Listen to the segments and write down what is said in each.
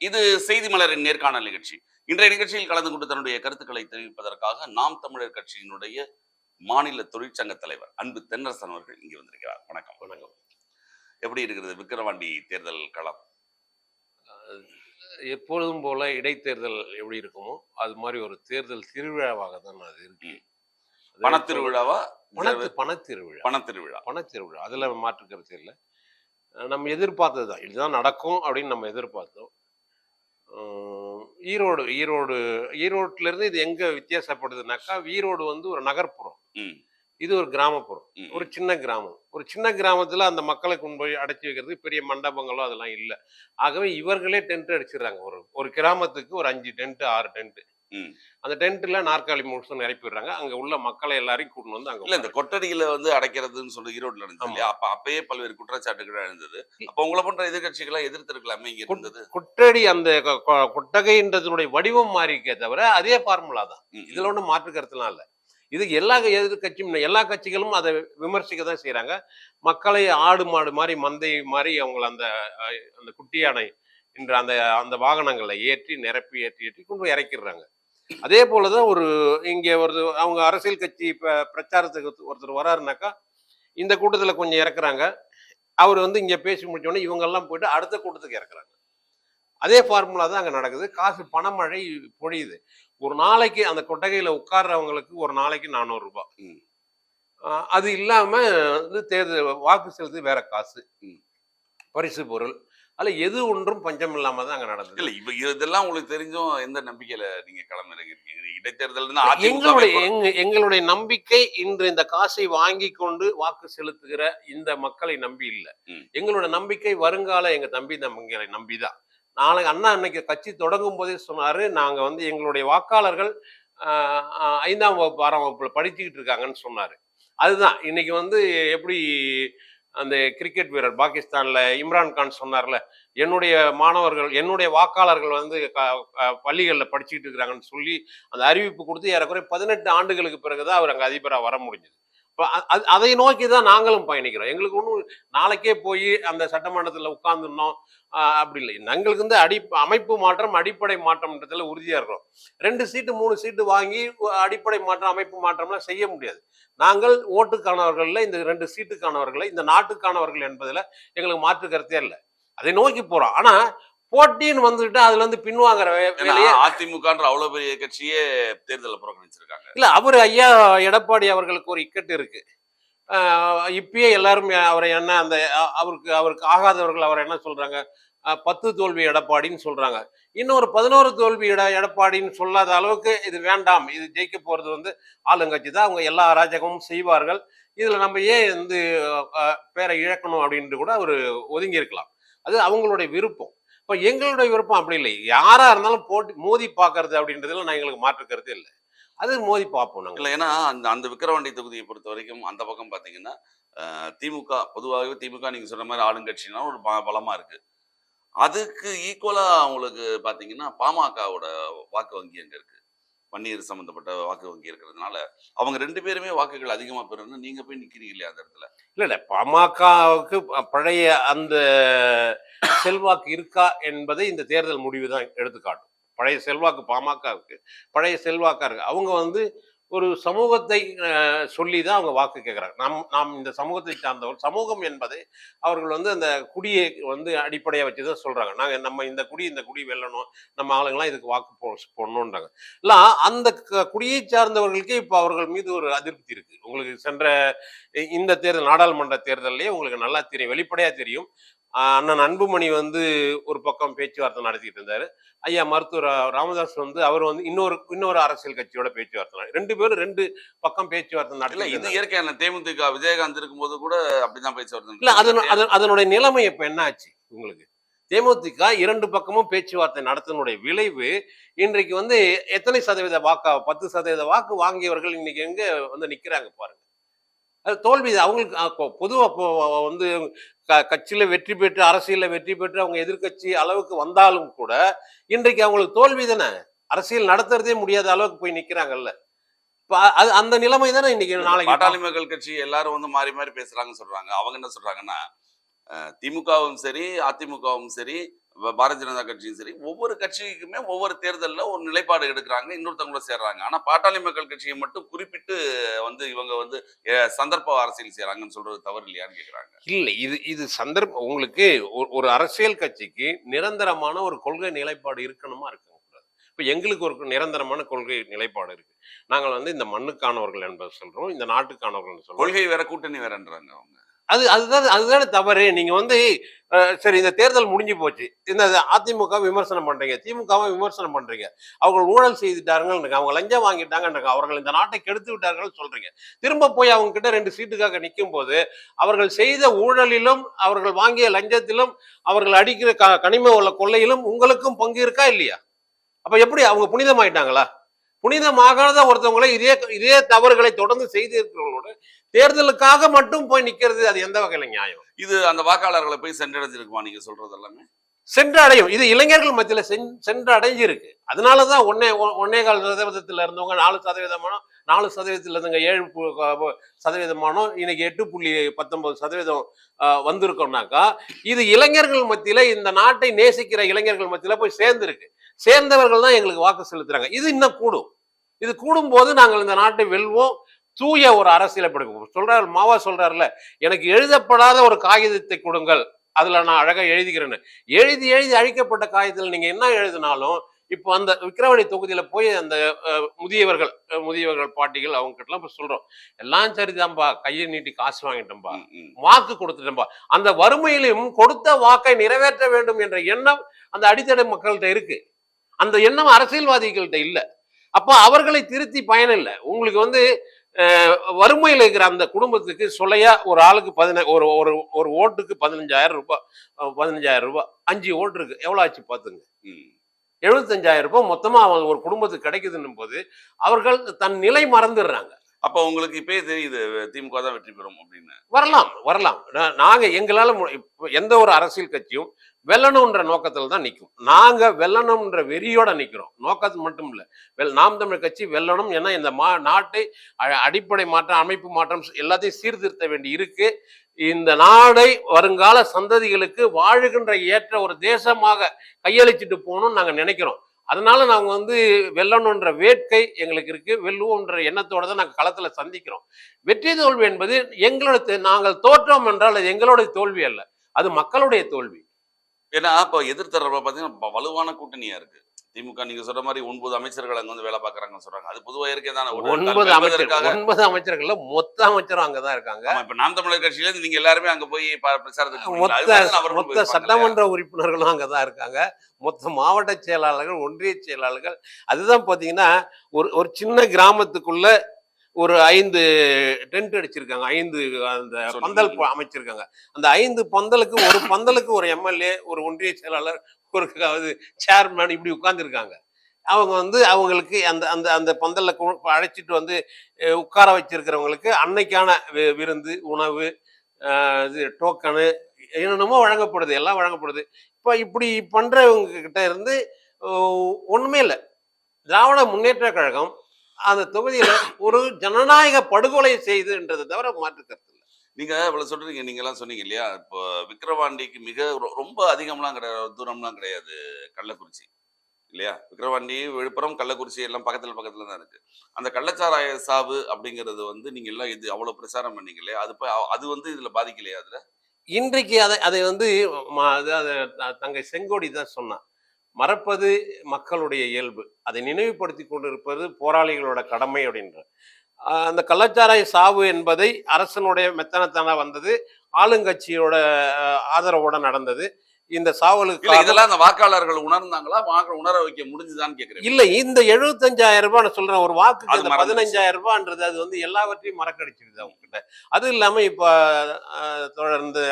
இது செய்தி மலரின் நேர்காணல் நிகழ்ச்சி. இன்றைய நிகழ்ச்சியில் கலந்து கொண்டு தன்னுடைய கருத்துக்களை தெரிவிப்பதற்காக நாம் தமிழர் கட்சியினுடைய மாநில தொழிற்சங்க தலைவர் அன்பு தென்னரசன் அவர்கள் இங்கே வந்திருக்கிறார். வணக்கம். வணக்கம். எப்படி இருக்கிறது விக்கிரவாண்டி தேர்தல் களம்? எப்பொழுதும் போல இடைத்தேர்தல் எப்படி இருக்குமோ அது மாதிரி ஒரு தேர்தல் திருவிழாவாக தான் அது இருக்கு. அது பண திருவிழாவா பணத்து பணத்திருவிழா. பண திருவிழா பணத்திருவிழா. அதுல மாற்று கருத்து இல்லை நம்ம எதிர்பார்த்தது தான் இதுதான் நடக்கும் அப்படின்னு நம்ம எதிர்பார்த்தோம். ஈரோடு ஈரோடு ஈரோட்டுல இருந்து இது எங்க வித்தியாசப்படுதுனாக்கா ஈரோடு வந்து ஒரு நகர்ப்புறம். இது ஒரு கிராமப்புறம். ஒரு சின்ன கிராமம். ஒரு சின்ன கிராமத்துல அந்த மக்களை கொண்டு போய் அடைச்சி வைக்கிறதுக்கு பெரிய மண்டபங்களோ அதெல்லாம் இல்லை. ஆகவே இவர்களே டென்ட் அடிச்சிடுறாங்க. ஒரு ஒரு கிராமத்துக்கு ஒரு அஞ்சு டென்ட் ஆறு டென்ட். அந்த டென்ட்ல நாற்காலி முழுசும் நிரப்பிடுறாங்க அங்க உள்ள மக்களை எல்லாரையும் கூட்டிட்டு வந்து அங்க இல்ல இந்த கொட்டடியில வந்து அடைக்கிறதுன்னு சொல்லி ஈரோட்ல. இல்லையா? அப்ப அப்பயே பல்வேறு குற்றச்சாட்டுகள் எழுந்தது. அப்ப உங்களை போன்ற எதிர்கட்சிகளை எதிர்த்திருக்கலாமே இங்க இருந்தது? கொட்டடி அந்த கொட்டகைன்றதுடைய வடிவம் மாறிக்கே தவிர அதே ஃபார்முலா தான். இதுல ஒன்றும் மாற்று கருத்துலாம் இல்லை. இது எல்லா எதிர்கட்சியும் எல்லா கட்சிகளும் அதை விமர்சிக்க தான் செய்கிறாங்க மக்களை ஆடு மாடு மாதிரி மந்தை மாதிரி அவங்கள அந்த அந்த குட்டி யானை என்ற அந்த அந்த வாகனங்களை ஏற்றி நிரப்பி ஏற்றி ஏற்றி கொண்டு போய் இறக்கிடுறாங்க. அதே போலதான் ஒரு இங்க ஒரு அவங்க அரசியல் கட்சி பிரச்சாரத்துக்கு ஒருத்தர் வராருனாக்கா இந்த கூட்டத்துல கொஞ்சம் இறக்குறாங்க. அவர் வந்து இங்க பேசி முடிச்சோடனே இவங்க எல்லாம் போயிட்டு அடுத்த கூட்டத்துக்கு இறக்குறாங்க. அதே ஃபார்முலா தான் அங்க நடக்குது. காசு பணமழை பொழியுது. ஒரு நாளைக்கு அந்த கொட்டகையில உட்கார்றவங்களுக்கு ஒரு நாளைக்கு நானூறு. ஆஹ் அது இல்லாம வந்து தேர்தல் வாக்கு செலுத்து வேற காசு. பரிசு பொருள். அதுல எது ஒன்றும் பஞ்சம் இல்லாம தான் அங்க நடந்தது. இல்ல இப்ப இதெல்லாம் உங்களுக்கு தெரிஞ்சும் எந்த நம்பிக்கையில நீங்க களமிறங்கிருக்கீங்க இடைத்தேர்தல் எங்களுடைய எங்க- எங்களுடைய நம்பிக்கை இன்று இந்த காசை வாங்கி கொண்டு வாக்கு செலுத்துகிற இந்த மக்களை நம்பி இல்ல. ம். எங்களுடைய நம்பிக்கை வருங்கால எங்க தம்பி தம்பிகளை நம்பிதான். நாளைக்கு அண்ணா அன்னைக்கு கட்சி தொடங்கும் போதே சொன்னாரு நாங்கள் வந்து எங்களுடைய வாக்காளர்கள் ஐந்தாம் வகுப்பு ஆறாம் வகுப்புல படிச்சுக்கிட்டு இருக்காங்கன்னு சொன்னார். அதுதான். இன்னைக்கு வந்து எப்படி அந்த கிரிக்கெட் வீரர் பாகிஸ்தான்ல இம்ரான் கான் சொன்னார்ல என்னுடைய மாணவர்கள் என்னுடைய வாக்காளர்கள் வந்து க- படிச்சுக்கிட்டு இருக்கிறாங்கன்னு சொல்லி அந்த அறிவிப்பு கொடுத்து ஏறக்குறைய பதினெட்டு ஆண்டுகளுக்கு பிறகுதான் அவர் அங்கே அதிபராக வர முடிஞ்சது. அது- அதை நோக்கி தான் நாங்களும் பயணிக்கிறோம். எங்களுக்கு ஒன்றும் நாளைக்கே போய் அந்த சட்டமன்றத்தில் உட்கார்ந்துருந்தோம் அப்படி இல்லை. எங்களுக்கு வந்து அடி அமைப்பு மாற்றம் அடிப்படை மாற்றம்ன்றதுல உறுதியாக இருக்கிறோம். ரெண்டு சீட்டு மூணு சீட்டு வாங்கி அடிப்படை மாற்றம் அமைப்பு மாற்றம்லாம் செய்ய முடியாது. நாங்கள் ஓட்டுக்கானவர்களில் இந்த ரெண்டு சீட்டுக்கானவர்களை இந்த நாட்டுக்கானவர்கள் என்பதில் எங்களுக்கு மாற்று கருத்தே இல்லை. அதை நோக்கி போகிறோம் ஆனால் போட்டின்னு வந்துட்டு அதுல இருந்து பின்வாங்குற அதிமுகன்ற அவ்வளவு பெரிய கட்சியே தேர்தலை புறக்கணிச்சிருக்காங்க. இல்ல அவர் ஐயா எடப்பாடி அவர்களுக்கு ஒரு இக்கட்டு இருக்கு. இப்பயே எல்லாரும் அவரை என்ன அந்த அவருக்கு அவருக்கு ஆகாதவர்கள் அவர் என்ன சொல்றாங்க? பத்து தோல்வி எடப்பாடின்னு சொல்றாங்க. இன்னொரு பதினோரு தோல்வி எட எடப்பாடின்னு சொல்லாத அளவுக்கு இது வேண்டாம். இது ஜெயிக்க போறது வந்து ஆளுங்கட்சி தான். அவங்க எல்லா அராஜகமும் செய்வார்கள். இதுல நம்ம ஏன் வந்து பேரை இழக்கணும் அப்படின்ட்டு கூட அவர் ஒதுங்கி இருக்கலாம் அது அவங்களுடைய விருப்பம். இப்போ எங்களுடைய விருப்பம் அப்படி இல்லை. யாரா இருந்தாலும் போட்டி மோதி பார்க்கறது அப்படின்றதுல நான் எங்களுக்கு மாற்றுக்கிறது இல்லை. அது மோதி பார்ப்போம் நாங்கள் இல்லை ஏன்னா அந்த அந்த விக்கிரவாண்டி தொகுதியை பொறுத்த வரைக்கும் அந்த பக்கம் பார்த்தீங்கன்னா திமுக பொதுவாகவே திமுக நீங்கள் சொன்ன மாதிரி ஆளுங்கட்சினா ஒரு பலமாக இருக்குது இருக்கு. அதுக்கு ஈக்குவலாக அவங்களுக்கு பார்த்தீங்கன்னா பாமகவோட வாக்கு வங்கி அங்கே இருக்குது பன்னீர் சம்பந்தப்பட்ட வாக்கு வங்கி இருக்கிறதுனால அவங்க ரெண்டு பேருமே வாக்குகள் அதிகமாக பெறணும் நீங்கள் போய் நிற்கிறீங்க இல்லையா அந்த இடத்துல? இல்லை இல்லை. பாமகவுக்கு பழைய அந்த செல்வாக்கு இருக்கா என்பதை இந்த தேர்தல் முடிவு தான் எடுத்துக்காட்டும். பழைய செல்வாக்கு பாமகவுக்கு பழைய செல்வாக்காக இருக்கு. அவங்க வந்து ஒரு சமூகத்தை சொல்லி தான் அவங்க வாக்கு கேட்குறாங்க நம் நாம் இந்த சமூகத்தை சார்ந்தவர் சமூகம் என்பதை அவர்கள் வந்து அந்த குடியை வந்து அடிப்படையாக வச்சு தான் சொல்றாங்க. நாங்கள் நம்ம இந்த குடி இந்த குடி வெல்லணும். நம்ம ஆளுங்களாம் இதுக்கு வாக்கு போ போடணுன்றாங்க இல்லை அந்த க- குடியை சார்ந்தவர்களுக்கே இப்போ அவர்கள் மீது ஒரு அதிருப்தி இருக்கு. உங்களுக்கு சென்ற இந்த தேர்தல் நாடாளுமன்ற தேர்தல்லையே உங்களுக்கு நல்லா தெரியும் வெளிப்படையாக தெரியும். அண்ணன் அன்புமணி வந்து ஒரு பக்கம் பேச்சுவார்த்தை நடத்திட்டு இருந்தாரு. ஐயா மருத்துவர் ராமதாஸ் வந்து அவர் வந்து இன்னொரு இன்னொரு அரசியல் கட்சியோட பேச்சுவார்த்தை ரெண்டு பேரும் ரெண்டு பக்கம் பேச்சுவார்த்தை இல்ல நடத்தி இது இயற்கையான தேமுதிக விஜயகாந்த் இருக்கும்போது கூட அப்படிதான் பேச்சு இல்ல அதன் அதனுடைய நிலைமை இப்ப என்ன ஆச்சு உங்களுக்கு? தேமுதிக இரண்டு பக்கமும் பேச்சுவார்த்தை நடத்தினுடைய விளைவு இன்றைக்கு வந்து எத்தனை சதவீத வாக்கா பத்து சதவீத வாக்கு வாங்கியவர்கள் இன்னைக்கு எங்க வந்து நிக்கிறாங்க பாருங்க. அது தோல்வி. அவங்களுக்கு அஹ், பொ- பொதுவா இப்போ வந்து கட்சியில வெற்றி பெற்று அரசியல்ல வெற்றி பெற்று அவங்க எதிர்க்கட்சி அளவுக்கு வந்தாலும் கூட இன்றைக்கு அவங்களுக்கு தோல்வி தானே? அரசியல் நடத்துறதே முடியாத அளவுக்கு போய் நிக்கிறாங்கல்ல. இப்ப அது அந்த நிலைமை தானே இன்னைக்கு நாளைக்கு பாட்டாளி மக்கள் கட்சி எல்லாரும் வந்து மாறி மாறி பேசுறாங்கன்னு சொல்றாங்க. அவங்க என்ன சொல்றாங்கன்னா திமுகவும் சரி அதிமுகவும் சரி பாரதிய ஜனதா கட்சியும் சரி ஒவ்வொரு கட்சிக்குமே ஒவ்வொரு தேர்தலில் ஒரு நிலைப்பாடு எடுக்கிறாங்க இன்னொருத்தவங்கள சேர்றாங்க. ஆனா பாட்டாளி மக்கள் கட்சியை மட்டும் குறிப்பிட்டு வந்து இவங்க வந்து சந்தர்ப்ப அரசியல் செய்றாங்கன்னு சொல்றது தவறு இல்லையான்னு கேக்குறாங்க. இல்லை இது இது சந்தர்ப்பம் உங்களுக்கு ஒரு- அரசியல் கட்சிக்கு நிரந்தரமான ஒரு கொள்கை நிலைப்பாடு இருக்கணுமா இருக்கக்கூடாது. இப்போ எங்களுக்கு ஒரு நிரந்தரமான கொள்கை நிலைப்பாடு இருக்கு. நாங்கள் வந்து இந்த மண்ணுக்கானவர்கள் என்பதை சொல்றோம் இந்த நாட்டுக்கானவர்கள் சொல்றோம். கொள்கை வேற கூட்டணி வேறன்றாங்க அவங்க. அது அதுதான் அதுதானே தவறு. நீங்க வந்து சரி இந்த தேர்தல் முடிஞ்சு போச்சு. இந்த அதிமுக விமர்சனம் பண்றீங்க. திமுகவை விமர்சனம் பண்றீங்க. அவங்க ஊழல் செய்துட்டாருங்க அவங்க லஞ்சம் வாங்கிட்டாங்க அவர்கள் இந்த நாட்டை கெடுத்து விட்டார்கள் சொல்றீங்க. திரும்ப போய் அவங்க கிட்ட ரெண்டு சீட்டுக்காக நிற்கும் போது அவர்கள் செய்த ஊழலிலும் அவர்கள் வாங்கிய லஞ்சத்திலும் அவர்கள் அடிக்கிற க கனிம உள்ள கொள்ளையிலும் உங்களுக்கும் பங்கு இருக்கா இல்லையா? அப்ப எப்படி அவங்க புனிதமாயிட்டாங்களா? புனிதமாகாத ஒருத்தவங்களை இதே இதே தவறுகளை தொடர்ந்து செய்து இருக்கிறவங்களோட தேர்தலுக்காக மட்டும் போய் நிக்கிறது அது எந்த வகையில நியாயம்? இது அந்த வாக்காளர்களை போய் சென்றடைஞ்சிருக்குமா நீங்க சொல்றது எல்லாமே? சென்று அடையும் இது இளைஞர்கள் மத்தியில சென்- சென்று அடைஞ்சிருக்கு அதனாலதான் ஒன்னே ஒன்னே கால் சதவீதத்துல இருந்தவங்க நாலு சதவீதமானோ நாலு சதவீதத்துல இருந்தவங்க ஏழு சதவீதமானோ இன்னைக்கு எட்டு புள்ளி பத்தொன்பது சதவீதம் வந்திருக்கோம்னாக்கா இது இளைஞர்கள் மத்தியில இந்த நாட்டை நேசிக்கிற இளைஞர்கள் மத்தியில போய் சேர்ந்திருக்கு. சேர்ந்தவர்கள் தான் எங்களுக்கு வாக்கு செலுத்துறாங்க. இது இன்னும் கூடும். இது கூடும் போது நாங்கள் இந்த நாட்டை வெல்வோம். தூய ஒரு அரசியலை படைப்போம். சொல்றாரு மாவா சொல்றாருல எனக்கு எழுதப்படாத ஒரு காகிதத்தை கொடுங்கள். அதுல நான் அழகா எழுதிக்கிறேன்னு. எழுதி எழுதி அழிக்கப்பட்ட காகிதத்தில் நீங்க என்ன எழுதினாலும் இப்போ அந்த விக்கிரவாணி தொகுதியில போய் அந்த முதியவர்கள் முதியவர்கள் பாட்டிகள் அவங்க கிட்டலாம் போய் சொல்றோம். எல்லாம் சரிதான்பா கையை நீட்டி காசு வாங்கிட்டோம்பா. வாக்கு கொடுத்துட்டோம்பா அந்த வறுமையிலும் கொடுத்த வாக்கை நிறைவேற்ற வேண்டும் என்ற எண்ணம் அந்த அடித்தடை மக்கள்கிட்ட இருக்கு. அந்த எண்ணம் அரசியல்வாதிகள்கிட்ட இல்ல. அப்போ அவர்களை திருத்தி பயன் இல்லை. உங்களுக்கு வந்து வறுமையில் இருக்கிற அந்த குடும்பத்துக்கு சொல்லையா ஒரு ஆளுக்கு பதின ஒரு ஒரு ஒரு ஓட்டுக்கு பதினஞ்சாயிரம் ரூபாய் பதினஞ்சாயிரம் ரூபாய் அஞ்சு ஓட்டு இருக்கு. எவ்வளவு ஆச்சு பாத்துங்க ம். எழுபத்தஞ்சாயிரம் ரூபாய் மொத்தமா அவங்க ஒரு குடும்பத்துக்கு கிடைக்குதுன்னும் போது அவர்கள் தன் நிலை மறந்துடுறாங்க. அப்ப உங்களுக்கு இப்பயே தெரியுது திமுக தான் வெற்றி பெறும் அப்படின்னு. வரலாம் வரலாம். நா- நாங்க எங்களால எந்த ஒரு அரசியல் கட்சியும் வெல்லணுன்ற நோக்கத்தில் தான் நிற்கும் நாங்க வெல்லணும்ன்ற வெறியோட நிற்கிறோம் நோக்கத்து மட்டும் இல்லை வெல் நாம் தமிழ் கட்சி வெல்லணும் ஏன்னா இந்த மா நாட்டை அ- அடிப்படை மாற்றம் அமைப்பு மாற்றம் எல்லாத்தையும் சீர்திருத்த வேண்டி இருக்கு. இந்த நாடை வருங்கால சந்ததிகளுக்கு வாழுகின்ற ஏற்ற ஒரு தேசமாக கையளிச்சிட்டு போகணும்னு நாங்கள் நினைக்கிறோம். அதனால நாங்க வந்து வெல்லணுன்ற வேட்கை எங்களுக்கு இருக்கு. வெல்லுவோன்ற எண்ணத்தோட தான் நாங்கள் களத்துல சந்திக்கிறோம். வெற்றி தோல்வி என்பது எங்களோட நாங்கள் தோற்றோம் என்றால் அது எங்களுடைய தோல்வி அல்ல. அது மக்களுடைய தோல்வி. ஏன்னா இப்போ எதிர்த்தரப்ப பாத்தீங்கன்னா ப- வலுவான கூட்டணியா இருக்கு. திமுக நீங்க சொல்ற மாதிரி ஒன்பது அமைச்சர்கள் அங்க வந்து வேலை பாக்குறாங்கன்னு சொல்றாங்க. அது பொதுவா இருக்கே தானே ஒன்பது அமைச்சர் ஒன்பது அமைச்சர்கள்ல மொத்த அமைச்சரும் அங்கதான் இருக்காங்க. இப்ப நாம் தமிழர் கட்சியில இருந்து நீங்க எல்லாருமே அங்க போய் பிரச்சாரத்துக்கு? மொத்த சட்டமன்ற உறுப்பினர்களும் அங்கதான் இருக்காங்க. மொத்த மாவட்ட செயலாளர்கள் ஒன்றிய செயலாளர்கள். அதுதான் பாத்தீங்கன்னா ஒரு ஒரு சின்ன கிராமத்துக்குள்ள ஒரு ஐந்து டென்ட் அடிச்சிருக்காங்க. ஐந்து அந்த. பந்தல் அமைச்சிருக்காங்க. அந்த ஐந்து பந்தலுக்கு ஒரு பந்தலுக்கு ஒரு எம்எல்ஏ ஒரு ஒன்றிய செயலாளர் ஒரு சேர்மேன் இப்படி உட்கார்ந்துருக்காங்க. அவங்க வந்து அவங்களுக்கு அந்த அந்த அந்த பந்தல்ல அழைச்சிட்டு வந்து உட்கார வச்சிருக்கிறவங்களுக்கு அன்னைக்கான விருந்து உணவு இது டோக்கனு என்னென்னமோ வழங்கப்படுது. எல்லாம் வழங்கப்படுது. இப்போ இப்படி பண்றவங்க கிட்ட இருந்து ஒண்ணுமே இல்லை. திராவிட முன்னேற்ற கழகம் அந்த தொகுதியில ஒரு ஜனநாயக படுகொலை செய்துன்றதை தவிர மாற்று கருத்து இல்லை. நீங்க இவ்வளவு சொல்றீங்க நீங்க எல்லாம் சொன்னீங்க இல்லையா? இப்போ விக்கிரவாண்டிக்கு மிக ரொம்ப அதிகம்லாம் கிடையாது தூரம்லாம் கிடையாது கள்ளக்குறிச்சி இல்லையா? விக்கிரவாண்டி விழுப்புரம் கள்ளக்குறிச்சி எல்லாம் பக்கத்துல பக்கத்துல தான் இருக்கு. அந்த கள்ளச்சாராய சாவு அப்படிங்கிறது வந்து நீங்க எல்லாம் இது அவ்வளவு பிரச்சாரம் பண்ணீங்க இல்லையா? அது போய் அது வந்து இதுல பாதிக்கலையா அதுல? இன்றைக்கு அதை அதை வந்து தங்கை செங்கோடி தான் சொன்னான். மறப்பது மக்களுடைய இயல்பு. அதை நினைவுபடுத்தி கொண்டிருப்பது போராளிகளோட கடமை அப்படின்ற. அந்த கள்ளச்சாராய சாவு என்பதை அரசனுடைய மெத்தனத்தான வந்தது ஆளுங்கட்சியோட ஆதரவோட நடந்தது. இந்த சாவலுக்கு இதெல்லாம் அந்த வாக்காளர்கள் உணர்ந்தாங்களா? வாக்க உணர வைக்க முடிஞ்சுதான்னு கேக்குறேன். இல்ல இந்த எழுபத்தஞ்சாயிரம் ரூபாய் நான் சொல்றேன் ஒரு மறந்துருச்சு. பதினஞ்சாயிரம் ரூபான்றது அது வந்து எல்லாவற்றையும் மறக்கடிச்சிருது அவங்க கிட்ட அது இல்லாம இப்ப தொடர்ந்து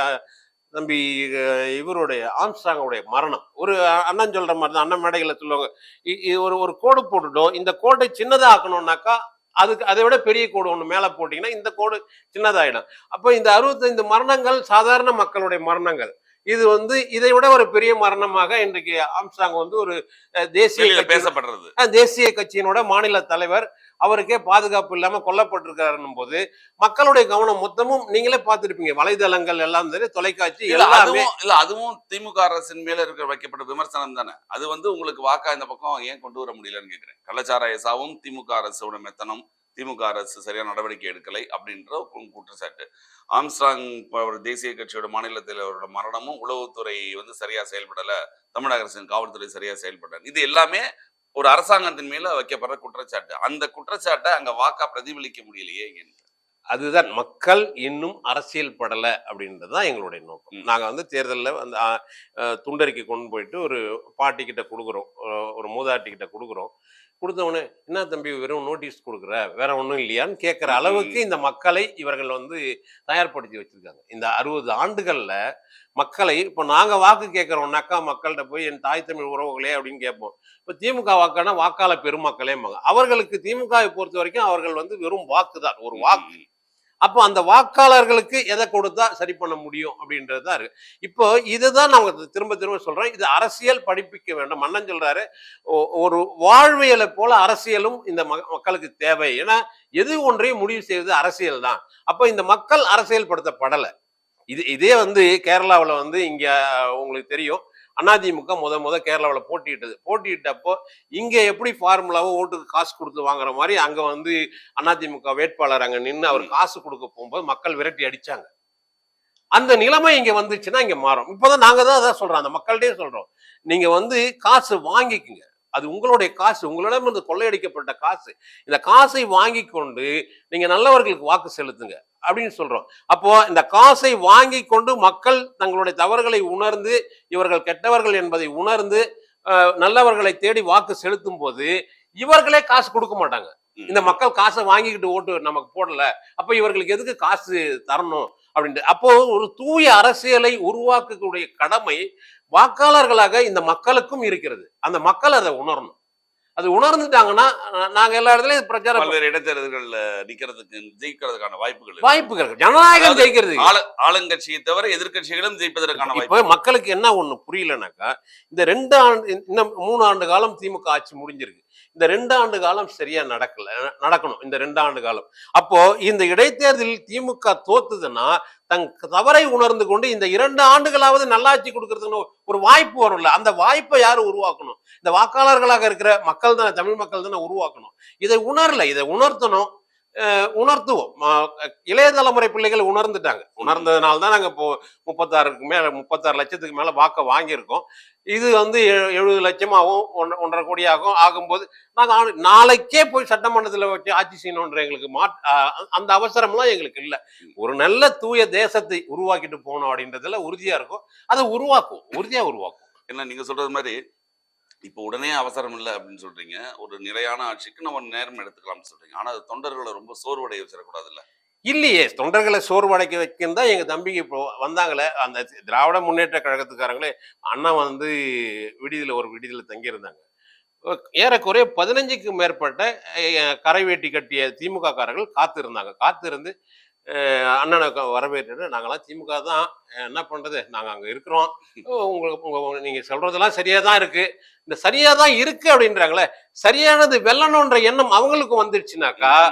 அஹ், இவருடைய ஆம்ஸ்டாங்கோடைய மரணம். ஒரு அண்ணன் சொல்ற மாதிரி தான் அண்ணன் மேடைகளை சொல்லுவாங்க. இது ஒரு ஒரு கோடு போட்டுட்டோம் இந்த கோட்டை சின்னதா ஆக்கணும்னாக்கா அதுக்கு அதை விட பெரிய கோடு ஒன்று மேலே போட்டிங்கன்னா இந்த கோடு சின்னதாயிடும். அப்போ இந்த அறுபத்தைந்து மரணங்கள் சாதாரண மக்களுடைய மரணங்கள். இது வந்து இதை விட ஒரு பெரிய மரணமாக இன்றைக்கு ஆம்ஸ்டாங் வந்து ஒரு தேசிய பேசப்படுறது. தேசிய கட்சியினோட மாநில தலைவர் அவருக்கே பாதுகாப்பு இல்லாம கொல்லப்பட்டிருக்காருன்னும் போது மக்களுடைய கவனம் மொத்தமும் நீங்களே பார்த்திருப்பீங்க. வலைதளங்கள் எல்லாம் சரி தொலைக்காட்சி எல்லாமே அதுவும் இல்ல அதுவும் திமுக அரசின் மேல இருக்கிற வைக்கப்பட்ட விமர்சனம் தானே. அது வந்து உங்களுக்கு வாக்கா இந்த பக்கம் ஏன் கொண்டு வர முடியலன்னு கேக்குறேன். கள்ளச்சாராய சாவும் திமுக அரசோட மெத்தனம் திமுக அரசு சரியான நடவடிக்கை எடுக்கலை அப்படின்ற ஒரு குற்றச்சாட்டு. ஆம்ஸ்ட்ராங் தேசிய கட்சியோட மாநில தலைவரோட மரணமும் உளவுத்துறை வந்து சரியா செயல்படல. தமிழக அரசின் காவல்துறை சரியா செயல்படல. இது எல்லாமே ஒரு அரசாங்கத்தின் மேல வைக்கப்படுற குற்றச்சாட்டு. அந்த குற்றச்சாட்டை அங்க வாக்கா பிரதிபலிக்க முடியலையே அதுதான் மக்கள் இன்னும் அரசியல் படல அப்படின்றது தான் எங்களுடைய நோக்கம். ம். நாங்க வந்து தேர்தலில் வந்து துண்டறிக்கை கொண்டு போயிட்டு ஒரு பாட்டி கிட்ட கொடுக்குறோம். ஒரு- ஒரு மூதாட்டி கிட்ட கொடுக்குறோம். கொடுத்த உடனே என்ன தம்பி வெறும் நோட்டீஸ் கொடுக்குற? வேற ஒன்றும் இல்லையான்னு கேட்குற. அளவுக்கு இந்த மக்களை இவர்கள் வந்து தயார்படுத்தி வச்சிருக்காங்க. இந்த அறுபது ஆண்டுகள்ல மக்களை இப்போ நாங்க வாக்கு கேட்குறோம்னாக்கா மக்கள்கிட்ட போய் என் தாய் தமிழ் உறவுகளே அப்படின்னு கேட்போம். இப்போ திமுக வாக்கானா வாக்காள பெருமக்களே அவர்களுக்கு திமுகவை பொறுத்த வரைக்கும் அவர்கள் வந்து வெறும் வாக்கு தான் ஒரு வாக்கு. அப்போ அந்த வாக்காளர்களுக்கு எதை கொடுத்தா சரி பண்ண முடியும் அப்படின்றது தான் இருக்கு. இப்போ இதுதான் நான் உங்களுக்கு திரும்ப திரும்ப சொல்றேன். இது அரசியல் படிப்பிக்க வேண்டும். மன்னன் சொல்றாரு ஒரு வாழ்வியலை போல அரசியலும் இந்த ம- மக்களுக்கு தேவை. ஏன்னா எது ஒன்றையும் முடிவு செய்வது அரசியல் தான். அப்போ இந்த மக்கள் அரசியல்படுத்தப்படலை. இது இதே வந்து கேரளாவில் வந்து இங்கே உங்களுக்கு தெரியும். அதிமுக முத முத கேரளாவில் போட்டியிட்டது. போட்டியிட்டப்போ இங்க எப்படி ஃபார்முலாவோ ஓட்டுக்கு காசு கொடுத்து வாங்குற மாதிரி அங்க வந்து அதிமுக வேட்பாளர் அங்க நின்று அவர் காசு கொடுக்க போகும்போது மக்கள் விரட்டி அடிச்சாங்க. அந்த நிலைமை இங்க வந்துச்சுன்னா இங்க மாறும். இப்போதான் நாங்க தான் அதான் சொல்றோம். அந்த மக்கள்கிட்டயே சொல்றோம். நீங்க வந்து காசு வாங்கிக்குங்க. அது உங்களுடைய காசு உங்களிடம் இருந்து கொள்ளையடிக்கப்பட்ட காசு. இந்த காசை வாங்கி கொண்டு நீங்க நல்லவர்களுக்கு வாக்கு செலுத்துங்க அப்படின்னு சொல்றோம். அப்போ இந்த காசை வாங்கி கொண்டு மக்கள் தங்களுடைய தவறுகளை உணர்ந்து இவர்கள் கெட்டவர்கள் என்பதை உணர்ந்து நல்லவர்களை தேடி வாக்கு செலுத்தும் போது இவர்களே காசு கொடுக்க மாட்டாங்க. இந்த மக்கள் காசை வாங்கிக்கிட்டு ஓட்டு நமக்கு போடல அப்ப இவர்களுக்கு எதுக்கு காசு தரணும் அப்படின்ட்டு. அப்போ ஒரு தூய அரசியலை உருவாக்கக்கூடிய கடமை வாக்காளர்களாக இந்த மக்களுக்கும் இருக்கிறது. அந்த மக்கள் அதை உணரணும். அது உணர்ந்துட்டாங்கன்னா நாங்க எல்லா இடத்துலயும் பிரச்சாரம் பல்வேறு இடைத்தேர்தல்கள்ல நிக்கிறதுக்கு ஜெயிக்கிறதுக்கான வாய்ப்புகள். வாய்ப்புகள். ஜனநாயகம் ஜெயிக்கிறது ஆள- ஆளுங்கட்சியை தவிர எதிர்க்கட்சிகளும் ஜெயிப்பதற்கான வாய்ப்பு. இப்ப மக்களுக்கு என்ன ஒண்ணு புரியலனாக்கா இந்த ரெண்டு ஆண்டு இன்னும் மூணு ஆண்டு காலம் திமுக ஆட்சி முடிஞ்சிருக்கு. இந்த ரெண்டு ஆண்டு காலம் சரியா நடக்கல. நடக்கணும். இந்த ரெண்டு ஆண்டு காலம். அப்போ இந்த இடைத்தேர்தலில் திமுக தோத்துதுன்னா தன் தவறை உணர்ந்து கொண்டு இந்த இரண்டு ஆண்டுகளாவது நல்லாட்சி கொடுக்கறதுன்னு ஒரு வாய்ப்பு வரும்ல. அந்த வாய்ப்பை யாரு உருவாக்கணும்? இந்த வாக்காளர்களாக இருக்கிற மக்கள் தானே தமிழ் மக்கள் தானே உருவாக்கணும். இதை உணரல. இதை உணர்த்தணும். உணர்த்துவோம். இளைய தலைமுறை பிள்ளைகள் உணர்ந்துட்டாங்க. உணர்ந்ததுனால தான் நாங்கள் இப்போ முப்பத்தாறுக்கு மேலே முப்பத்தாறு லட்சத்துக்கு மேலே வாக்கை வாங்கியிருக்கோம். இது வந்து எழுபது லட்சமாகவும் ஒன்ற ஒன்றரை கோடியாகவும் ஆகும்போது நாங்கள் நாளைக்கே போய் சட்டமன்றத்தில் வச்சு ஆட்சி செய்யணுன்ற எங்களுக்கு மாட் அந்த அவசரம்லாம் எங்களுக்கு இல்லை. ஒரு நல்ல தூய தேசத்தை உருவாக்கிட்டு போகணும் அப்படின்றதுல உறுதியாக இருக்கும். அதை உருவாக்கும் உறுதியாக உருவாக்கும் என்ன நீங்கள் சொல்கிறது மாதிரி இப்போ உடனே அவசரம் இல்லை அப்படின்னு சொல்றீங்க. ஒரு நிலையான ஆட்சிக்கு நம்ம நேரம் எடுத்துக்கலாம்னு சொல்றீங்க. ஆனா அது தொண்டர்களை ரொம்ப சோர்வடைய வச்சிடக்கூடாது இல்ல இல்லையே தொண்டர்களை சோர்வடைக்க வைக்கணும் தான் எங்க தம்பிக்கு இப்போ வந்தாங்களே. அந்த திராவிட முன்னேற்ற கழகத்துக்காரங்களே அண்ணா வந்து விடுதியில் ஒரு விடுதியில் தங்கியிருந்தாங்க. ஏறக்குறைய பதினஞ்சுக்கு மேற்பட்ட கரை வேட்டி கட்டிய திமுக காரர்கள் காத்திருந்தாங்க. காத்திருந்து அண்ணனை வரவேற்றுட்டு நாங்களாம் திமுக தான். என்ன பண்றது? நாங்க அங்க இருக்கிறோம். உங்களுக்கு உங்க நீங்க சொல்றதெல்லாம் சரியா தான் இருக்கு. இந்த சரியா தான் இருக்கு அப்படின்றாங்களே சரியானது வெல்லணுன்ற எண்ணம் அவங்களுக்கு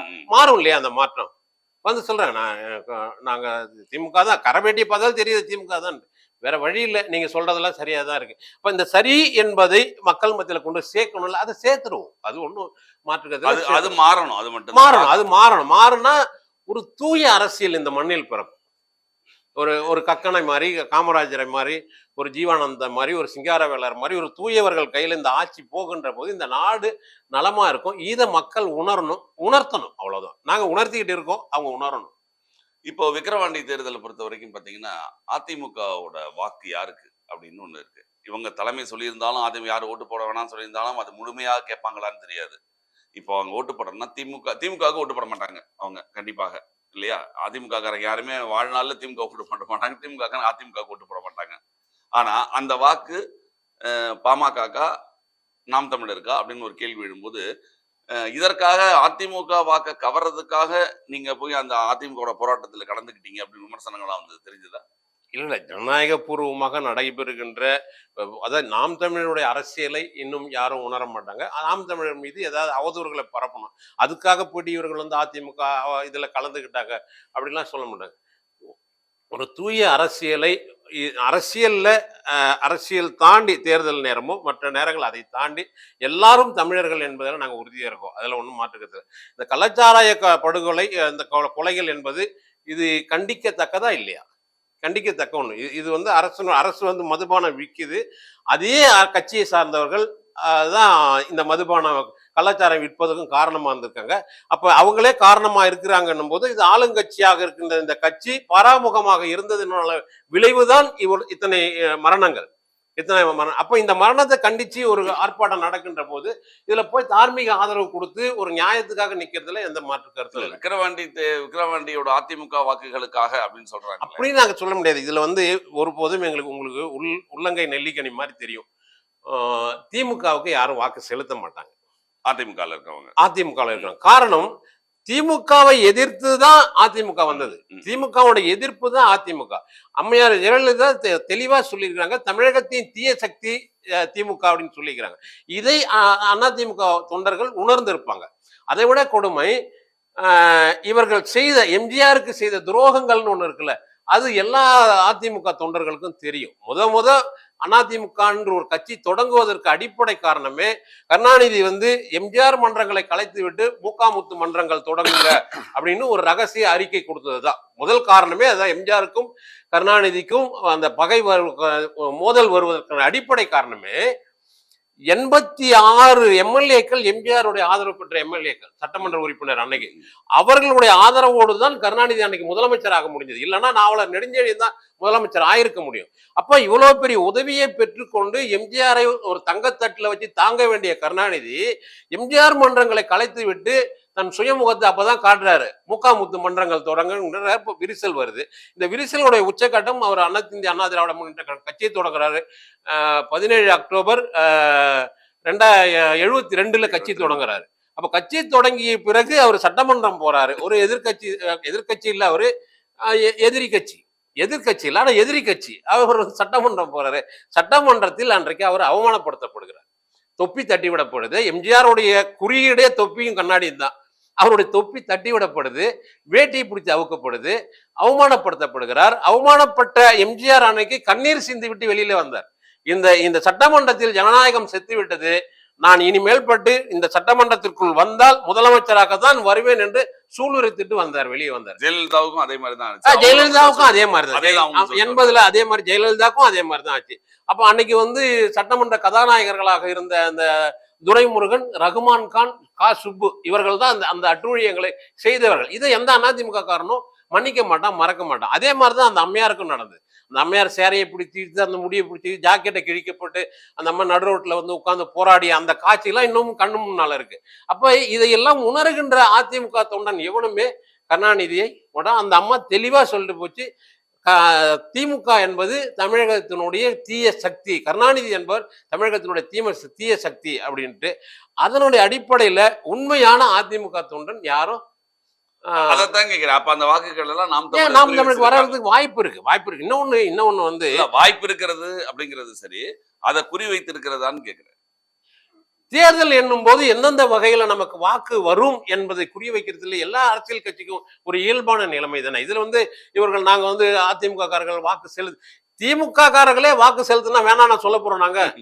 ம். மாறும் இல்லையா அந்த மாற்றம்? வந்து சொல்றேன் நான் எனக்கு, நாங்க திமுக தான். கரவேட்டியை பார்த்தாலும் தெரியுது திமுக தான். வேற வழி இல்லை. நீங்க சொல்றதெல்லாம் சரியா தான் இருக்கு. அப்ப இந்த சரி என்பதை மக்கள் மத்தியில கொண்டு சேர்க்கணும்ல அதை சேர்த்துருவோம். அது அது மாற்றுக்கிறது அது மாறணும் அது மட்டும் மாறணும் அது மாறணும். மாறினா ஒரு தூய அரசியல் இந்த மண்ணில் பிறக்கும். ஒரு ஒரு கக்கனை மாதிரி காமராஜரை மாதிரி ஒரு ஜீவானந்த மாதிரி ஒரு சிங்காரவேலர் மாதிரி ஒரு தூயவர்கள் கையில் இந்த ஆட்சி போகின்ற போது இந்த நாடு நலமாக இருக்கும். இதை மக்கள் உணரணும் உணர்த்தணும் அவ்வளோதான் நாங்கள் உணர்த்திக்கிட்டு இருக்கோம் அவங்க உணரணும். இப்போ விக்கிரவாண்டி தேர்தலை பொறுத்த வரைக்கும் பார்த்தீங்கன்னா அதிமுகவோட வாக்கு யாருக்கு அப்படின்னு ஒன்று இருக்கு. இவங்க தலைமை சொல்லியிருந்தாலும் அதை யார் ஓட்டு போட வேணாம்னு சொல்லியிருந்தாலும் அது முழுமையாக கேட்பாங்களான்னு தெரியாது. இப்போ அவங்க ஓட்டு போடணும்னா திமுக திமுகவுக்கு ஓட்டு போட மாட்டாங்க அவங்க கண்டிப்பாக. இல்லையா? அதிமுக காரங்க யாருமே வாழ்நாளில் திமுக ஓட்டு போட மாட்டாங்க. திமுக அதிமுக ஓட்டு போட மாட்டாங்க. ஆனா அந்த வாக்கு அஹ், பாமகக்கா நாம் தமிழருக்கா அப்படின்னு ஒரு கேள்வி எழும்போது இதற்காக அதிமுக வாக்க கவர்றதுக்காக நீங்க போய் அந்த அதிமுக போராட்டத்துல கலந்துக்கிட்டீங்க அப்படின்னு விமர்சனங்கள்லாம் வந்து தெரிஞ்சுதா? இல்லை ஜனநாயக பூர்வமாக நடைபெறுகின்ற அதாவது நாம் தமிழருடைய அரசியலை இன்னும் யாரும் உணர மாட்டாங்க. நாம் தமிழர் மீது ஏதாவது அவதூறுகளை பரப்பணும். அதுக்காக போயிட்டு இவர்கள் வந்து அதிமுக இதில் கலந்துக்கிட்டாங்க அப்படிலாம் சொல்ல மாட்டாங்க. ஒரு தூய அரசியலை அரசியலில் அரசியல் தாண்டி தேர்தல் நேரமும் மற்ற நேரங்கள் அதை தாண்டி எல்லாரும் தமிழர்கள் என்பதில் நாங்கள் உறுதியாக இருக்கோம். அதில் ஒன்றும் மாற்றுக்கிறது இந்த கலாச்சாராய க- படுகொலை இந்த கொ- கொலைகள் என்பது இது கண்டிக்கத்தக்கதா இல்லையா? கண்டிக்கத்தக்க ஒன்று இது இது வந்து அரசு அரசு வந்து மதுபானம் விற்கிது அதே கட்சியை சார்ந்தவர்கள் தான் இந்த மதுபான கலாச்சாரம் விற்பதற்கும் காரணமாக இருந்திருக்காங்க. அப்போ அவங்களே காரணமாக இருக்கிறாங்கன்னும் போது இது ஆளுங்கட்சியாக இருக்கின்ற இந்த கட்சி பராமுகமாக இருந்ததுனால விளைவுதான் இவர் இத்தனை மரணங்கள். இத்தனை மரணம்? அப்ப இந்த மரணத்தை கண்டிச்சு ஒரு ஆர்ப்பாட்டம் நடக்கின்ற போது இதுல போய் தார்மீக ஆதரவு கொடுத்து ஒரு நியாயத்துக்காக நிக்கிறதுல எந்த மாற்று கருத்தும் இல்லை. விக்கிரவாண்டி விக்கிரவாண்டியோட அதிமுக வாக்குகளுக்காக அப்படின்னு சொல்றாங்க. அப்படின்னு நாங்க சொல்ல முடியாது. இதுல வந்து ஒருபோதும் எங்களுக்கு உங்களுக்கு உள் உள்ளங்கை நெல்லிக்கனி மாதிரி தெரியும். திமுகவுக்கு யாரும் வாக்கு செலுத்த மாட்டாங்க. அதிமுக இருக்கவங்க. அதிமுக இருக்கிறாங்க காரணம் திமுகவை எதிர்த்து தான் அதிமுக வந்தது. திமுகவோட எதிர்ப்பு தான் அதிமுக. அம்மையார் ஜெயலலிதா தெளிவா சொல்லியிருக்கிறாங்க. தமிழகத்தின் தீய சக்தி திமுக அப்படின்னு சொல்லியிருக்கிறாங்க. இதை அதிமுக தொண்டர்கள் உணர்ந்திருப்பாங்க. அதை விட கொடுமை இவர்கள் செய்த எம்ஜிஆருக்கு செய்த துரோகங்கள்னு ஒண்ணு இருக்குல்ல அது எல்லா அதிமுக தொண்டர்களுக்கும் தெரியும். முத முத அதிமுகன்ற ஒரு கட்சி தொடங்குவதற்கு அடிப்படை காரணமே கருணாநிதி வந்து எம்ஜிஆர் மன்றங்களை கலைத்து விட்டு மூக்காமுத்து மன்றங்கள் தொடங்குங்க அப்படின்னு ஒரு ரகசிய அறிக்கை கொடுத்ததுதான். முதல் காரணமே அதான் எம்ஜிஆருக்கும் கருணாநிதிக்கும் அந்த பகை மோதல் வருவதற்கான அடிப்படை காரணமே எண்பத்தி ஆறு எம்எல்ஏக்கள் எம்ஜிஆருடைய ஆதரவு பெற்ற எம்எல்ஏக்கள் சட்டமன்ற உறுப்பினர் அன்னைக்கு. அவர்களுடைய ஆதரவோடு தான் கருணாநிதி அன்னைக்கு முதலமைச்சராக முடிஞ்சது. இல்லைன்னா நாவலர் நெடுஞ்செழியன் தான் முதலமைச்சர் ஆயிருக்க முடியும். அப்ப இவ்வளவு பெரிய உதவியை பெற்றுக்கொண்டு எம்ஜிஆரை ஒரு தங்கத்தட்டில் வச்சு தாங்க வேண்டிய கருணாநிதி எம்ஜிஆர் மன்றங்களை கலைத்து விட்டு தன் சுயமுகத்தை அப்பதான் காட்டுறாரு. முக்காமுத்து மன்றங்கள் தொடங்குன்ற விரிசல் வருது. இந்த விரிசலுடைய உச்சக்கட்டம் அவர் அனைத்து இந்திய அண்ணா திராவிட முன்னேற்ற கட்சியை தொடங்குறாரு. பதினேழு அக்டோபர் ரெண்டாயிரம் ரெண்டாயிர எழுபத்தி ரெண்டுல கட்சி தொடங்குறாரு. அப்ப கட்சி தொடங்கிய பிறகு அவர் சட்டமன்றம் போறாரு. ஒரு எதிர்க்கட்சி எதிர்கட்சி இல்ல அவரு எதிரி கட்சி. எதிர்கட்சி இல்ல ஆனா எதிரி கட்சி. அவர் சட்டமன்றம் போறாரு. சட்டமன்றத்தில் அன்றைக்கு அவர் அவமானப்படுத்தப்படுகிறார். தொப்பி தட்டி விடப்படுது எம்ஜிஆருடைய குறியீடே தொப்பியும் கண்ணாடியும் தான். அவருடைய தொப்பி தட்டி விடப்படுது வேட்டியை பிடிச்சி அவுக்கப்படுது அவமானப்படுத்தப்படுகிறார். அவமானப்பட்ட எம்ஜிஆர் அன்னைக்கு கண்ணீர் சிந்தி விட்டு வெளியில வந்தார். இந்த இந்த சட்டமன்றத்தில் ஜனநாயகம் செத்து விட்டது நான் இனிமேல் பட்டு இந்த சட்டமன்றத்திற்குள் வந்தால் முதலமைச்சராக தான் வருவேன் என்று சூளுரைத்திட்டு வந்தார் வெளியே வந்தார். ஜெயலலிதாவுக்கும் அதே மாதிரி தான் ஜெயலலிதாவுக்கும் அதே மாதிரி தான். எண்பதுல அதே மாதிரி ஜெயலலிதாவுக்கும் அதே மாதிரி தான் ஆச்சு. அப்ப அன்னைக்கு வந்து சட்டமன்ற கதாநாயகர்களாக இருந்த அந்த துரைமுருகன் ரகுமான் கான் கா சுப்பு இவர்கள் தான் அந்த அந்த அட்டூழியங்களை செய்தவர்கள். இதை எந்த அதிமுக காரனும் மன்னிக்க மாட்டான் மறக்க மாட்டான். அதே மாதிரி தான் அந்த அம்மையாருக்கும் நடந்தது. அந்த அம்மையார் சேரையை பிடிச்சிட்டு அந்த முடியை பிடிச்சி ஜாக்கெட்டை கிழிக்கப்பட்டு அந்த அம்மா நடு ரோட்டில் வந்து உட்காந்து போராடிய அந்த காட்சியெல்லாம் இன்னமும் கண்ணு முன்னால இருக்கு. அப்போ இதையெல்லாம் உணர்கின்ற அதிமுக தொண்டன் எவனுமே கருணாநிதியை உடனே அந்த அம்மா தெளிவாக சொல்லிட்டு போச்சு. திமுக என்பது தமிழகத்தினுடைய தீய சக்தி. கருணாநிதி என்பவர் தமிழகத்தினுடைய தீம தீய சக்தி அப்படின்ட்டு. அதனுடைய அடிப்படையில உண்மையான அதிமுக தொண்டன் யாரும் அதைத்தான் கேக்குறேன் அப்ப அந்த வாக்குகள் எல்லாம் நாம் நாம் தமிழுக்கு. வர்றதுக்கு வாய்ப்பு இருக்கு. வாய்ப்பு இருக்கு. இன்னொன்னு இன்னொன்னு வந்து வாய்ப்பு இருக்கிறது அப்படிங்கிறது சரி. அதை குறி வைத்திருக்கிறதான்னு கேக்குறேன் தேர்தல் என்னும் போது எந்தெந்த வகையில நமக்கு வாக்கு வரும் என்பதை குறி வைக்கிறதுல எல்லா அரசியல் கட்சிக்கும் ஒரு இயல்பான நிலைமை தானே. இதுல வந்து இவர்கள் நாங்க வந்து அதிமுக காரர்கள் வாக்கு செலுத்து திமுக காரர்களே வாக்கு செலுத்தினா வேணாம் நான் சொல்ல போறோம் நாங்க.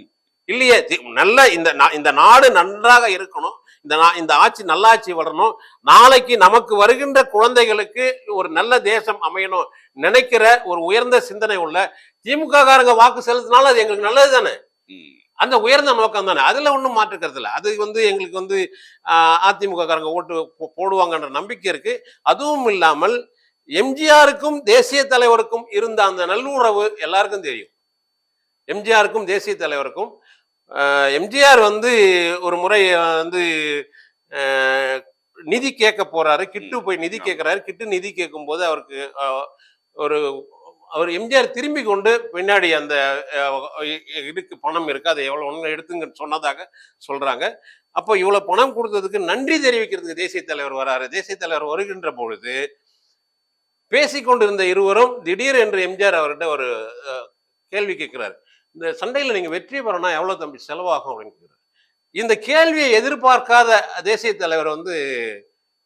இல்லையே தி- நல்ல இந்த நா- இந்த நாடு நன்றாக இருக்கணும். இந்த நா- இந்த ஆட்சி நல்லாட்சி வரணும் நாளைக்கு நமக்கு வருகின்ற குழந்தைகளுக்கு ஒரு நல்ல தேசம் அமையணும் நினைக்கிற ஒரு உயர்ந்த சிந்தனை உள்ள திமுக காரங்க வாக்கு செலுத்தினாலும் அது எங்களுக்கு நல்லது தானே. அந்த உயர்ந்த நோக்கம் தானே. அதுல ஒன்றும் மாற்றுக்கிறது இல்லை. அது வந்து எங்களுக்கு வந்து ஆஹ், அதிமுக காரங்க ஓட்டு போ- போடுவாங்கன்ற நம்பிக்கை இருக்கு. அதுவும் இல்லாமல் எம்ஜிஆருக்கும் தேசிய தலைவருக்கும் இருந்த அந்த நல்லுறவு எல்லாருக்கும் தெரியும். எம்ஜிஆருக்கும் தேசிய தலைவருக்கும். எம்ஜிஆர் வந்து ஒரு முறை வந்து நிதி கேட்க போறாரு. கிட்டு போய் நிதி. கேட்கிறாரு. கிட்டு நிதி கேட்கும் போது அவருக்கு ஒரு அவர் எம்ஜிஆர் திரும்பி கொண்டு பின்னாடி அந்த இதுக்கு பணம் இருக்கு. அதை எவ்வளோ ஒன்று எடுத்துங்கன்னு சொன்னதாக சொல்கிறாங்க அப்போ இவ்வளோ பணம் கொடுத்ததுக்கு நன்றி தெரிவிக்கிறதுக்கு தேசிய தலைவர் வராரு. தேசிய தலைவர் வருகின்ற பொழுது பேசிக்கொண்டிருந்த இருவரும் திடீர் என்று எம்ஜிஆர் அவர்கிட்ட ஒரு கேள்வி கேட்கிறாரு. இந்த சண்டையில் நீங்கள் வெற்றி பெறனா எவ்வளோ தம்பி செலவாகும் அப்படின்னு கேட்குறாரு இந்த கேள்வியை எதிர்பார்க்காத தேசிய தலைவர் வந்து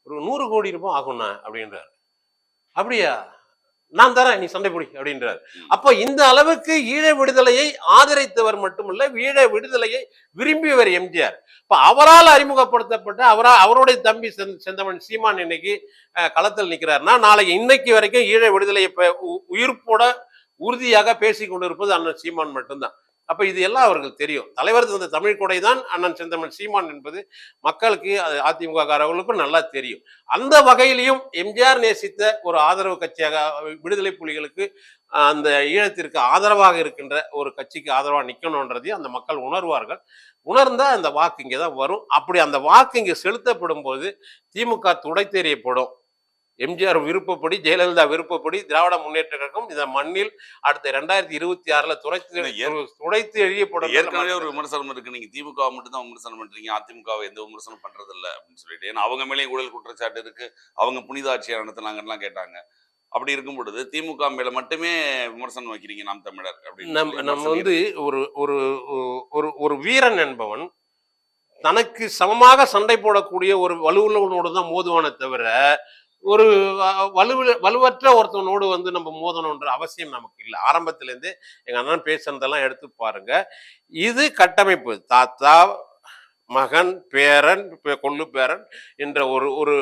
ஒரு நூறு கோடி ரூபாய் ஆகும்ண்ணா அப்படின்றாரு. அப்படியா? நான் தரேன் நீ சண்டை பிடி அப்படின்றாரு. அப்போ இந்த அளவுக்கு ஈழ விடுதலையை ஆதரித்தவர் மட்டுமல்ல ஈழ விடுதலையை விரும்பியவர் எம்ஜிஆர். இப்போ அவரால் அறிமுகப்படுத்தப்பட்ட அவரா அவருடைய தம்பி செந்- செந்தமன் சீமான் இன்னைக்கு களத்தில் நிற்கிறாருன்னா நாளைக்கு இன்னைக்கு வரைக்கும் ஈழ விடுதலையை உயிர்ப்போட உறுதியாக பேசி கொண்டிருப்பது அண்ணன் சீமான் மட்டும்தான். அப்ப இது எல்லாம் அவர்களுக்கு தெரியும். தலைவர் தந்த தமிழ் கொடை தான் அண்ணன் செந்தமன் சீமான் என்பது மக்களுக்கு அது அதிமுக காரர்களுக்கும் நல்லா தெரியும். அந்த வகையிலையும் எம்ஜிஆர் நேசித்த ஒரு ஆதரவு கட்சியாக விடுதலை புலிகளுக்கு அந்த ஈழத்திற்கு ஆதரவாக இருக்கின்ற ஒரு கட்சிக்கு ஆதரவாக நிற்கணுன்றதையும் அந்த மக்கள் உணர்வார்கள். உணர்ந்தால் அந்த வாக்கு இங்கே தான் வரும். அப்படி அந்த வாக்கு இங்கே செலுத்தப்படும் போது திமுக துடை தெரியப்படும் எம்ஜிஆர் விருப்பப்படி ஜெயலலிதா விருப்பப்படி திராவிட முன்னேற்ற கழகம் இந்த மண்ணில் அடுத்த ரெண்டாயிரத்தி இருபத்தி ஆறுல துடைத்து துடைத்து எழியப்படும் ஏற்கனவே ஒரு விமர்சனம் இருக்கு. நீங்க திமுக மட்டும் தான் விமர்சனம் பண்றீங்க. அதிமுகவை எந்த விமர்சனம் பண்றது இல்ல அப்படின்னு சொல்லிட்டு. ஏன்னா அவங்க மேலேயும் ஊழல் குற்றச்சாட்டு இருக்கு. அவங்க புனித ஆட்சியை நடத்தினாங்கலாம் கேட்டாங்க. அப்படி இருக்கும் பொழுது திமுக மேல மட்டுமே விமர்சனம் வைக்கிறீங்க நாம் தமிழர் அப்படின்னு நம்ம வந்து ஒரு ஒரு ஒரு ஒரு வீரன் என்பவன் தனக்கு சமமாக சண்டை போடக்கூடிய ஒரு வலுவுள்ளவனோடு தான் மோதுவானே தவிர ஒரு வலுவில் வலுவற்ற ஒருத்தவனோடு வந்து நம்ம மோதணுன்ற அவசியம் நமக்கு இல்லை. ஆரம்பத்திலேருந்தே எங்கள் அண்ணன் பேசுனதெல்லாம் எடுத்து பாருங்க. இது கட்டமைப்பு. தாத்தா மகன் பேரன் கொள்ளு பேரன் என்ற ஒரு ஒரு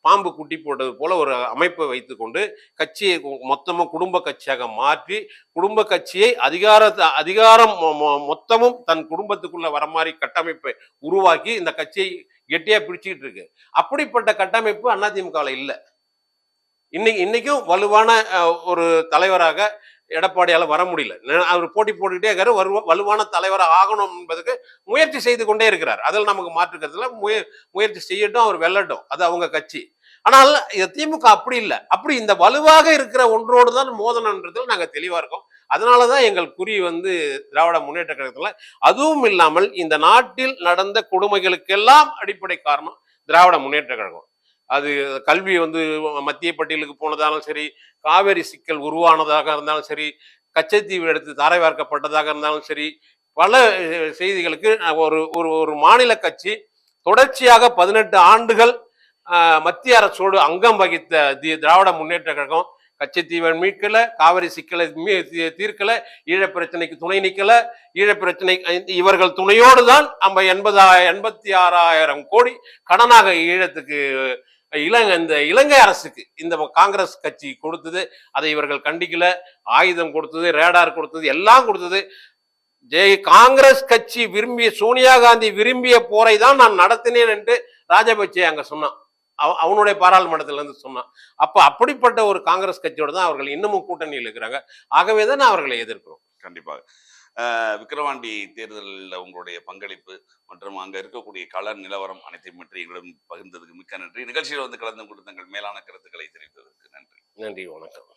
பாம்பு குட்டி போட்டது போல ஒரு அமைப்பை வைத்துக்கொண்டு கட்சியை மொத்தமாக குடும்ப கட்சியாக மாற்றி குடும்ப கட்சியை அதிகார அதிகாரம் மொ- மொ- மொத்தமும் தன் குடும்பத்துக்குள்ள வர மாதிரி கட்டமைப்பை உருவாக்கி இந்த கட்சியை கெட்டியா பிடிச்சிட்டு இருக்கு. அப்படிப்பட்ட கட்டமைப்பு அதிமுகவில் இல்லை. இன்னைக்கு இன்னைக்கும் வலுவான ஒரு தலைவராக எடப்பாடியால் வர முடியல. அவர் போட்டி போட்டுக்கிட்டே இருக்காரு. வருவ- வலுவான தலைவராக ஆகணும் என்பதுக்கு முயற்சி செய்து கொண்டே இருக்கிறார். அதில் நமக்கு மாற்றுக்கிறதுல முய முயற்சி செய்யட்டும் அவர் வெல்லட்டும். அது அவங்க கட்சி. ஆனால் இது திமுக அப்படி இல்லை. அப்படி இந்த வலுவாக இருக்கிற ஒன்றோடு தான் மோதனன்றதில் நாங்கள் தெளிவாக இருக்கோம். அதனால தான் எங்கள் குறி வந்து திராவிட முன்னேற்ற கழகத்தில் அதுவும் இல்லாமல் இந்த நாட்டில் நடந்த கொடுமைகளுக்கெல்லாம் அடிப்படை காரணம் திராவிட முன்னேற்ற கழகம். அது கல்வி வந்து மத்திய பட்டியலுக்கு போனதாலும் சரி காவேரி சிக்கல் உருவானதாக இருந்தாலும் சரி கச்சத்தீவு எடுத்து தாரை வார்க்கப்பட்டதாக இருந்தாலும் சரி பல செய்திகளுக்கு ஒரு ஒரு ஒரு மாநில கட்சி தொடர்ச்சியாக பதினெட்டு ஆண்டுகள் மத்திய அரசோடு அங்கம் வகித்த தி- திராவிட முன்னேற்ற கழகம் கச்சத்தீவை மீட்கல காவிரி சிக்கலை மீ- தீ- தீர்க்கல ஈழப் பிரச்சனைக்கு துணை நிற்கலை ஈழப் பிரச்சனை இவர்கள் துணையோடு தான் நம்ம எண்பதா எண்பத்தி ஆறாயிரம் கோடி கடனாக ஈழத்துக்கு இலங்கை இந்த இலங்கை அரசுக்கு இந்த காங்கிரஸ் கட்சி கொடுத்தது அதை இவர்கள் கண்டிக்கல. ஆயுதம் கொடுத்தது ரேடார் கொடுத்தது எல்லாம் கொடுத்தது. ஜெய் காங்கிரஸ் கட்சி விரும்பிய சோனியா காந்தி விரும்பிய போரை தான் நான் நடத்தினேன் என்று ராஜபக்சே அங்க சொன்னான். அவ- அவனுடைய பாராளுமன்றத்திலிருந்து சொன்னான். அப்ப அப்படிப்பட்ட ஒரு காங்கிரஸ் கட்சியோட தான் அவர்கள் இன்னமும் கூட்டணியில் இருக்கிறாங்க. ஆகவே தான் அவர்களை எதிர்க்கிறோம். கண்டிப்பாக. விக்கிரவாண்டி தேர்தலில் உங்களுடைய பங்களிப்பு மற்றும் அங்க இருக்கக்கூடிய கள நிலவரம் அனைத்தையும் பற்றி எங்களிடம் பகிர்ந்ததுக்கு மிக்க நன்றி. நிகழ்ச்சியில் வந்து கலந்து கொண்டு தங்கள் மேலான கருத்துக்களை தெரிவித்ததற்கு நன்றி. நன்றி வணக்கம்.